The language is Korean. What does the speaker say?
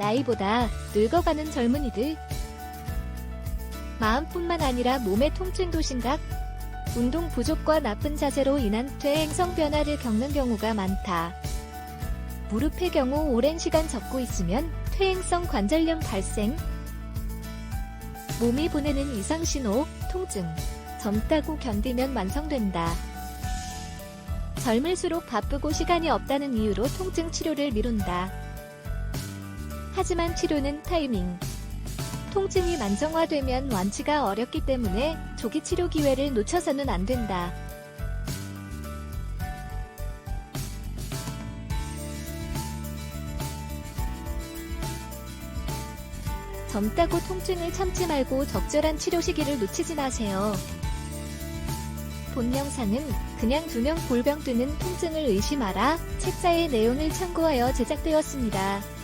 나이보다 늙어가는 젊은이들. 마음뿐만 아니라 몸의 통증도 심각. 운동 부족과 나쁜 자세로 인한 퇴행성 변화를 겪는 경우가 많다. 무릎의 경우 오랜 시간 접고 있으면 퇴행성 관절염 발생. 몸이 보내는 이상 신호, 통증. 젊다고 견디면 완성된다. 젊을수록 바쁘고 시간이 없다는 이유로 통증 치료를 미룬다. 하지만 치료는 타이밍. 통증이 만성화되면 완치가 어렵기 때문에 조기 치료 기회를 놓쳐서는 안 된다. 젊다고 통증을 참지 말고 적절한 치료 시기를 놓치지 마세요. 본 영상은 그냥 두명 골병 뜨는 통증을 의심하라 책자의 내용을 참고하여 제작되었습니다.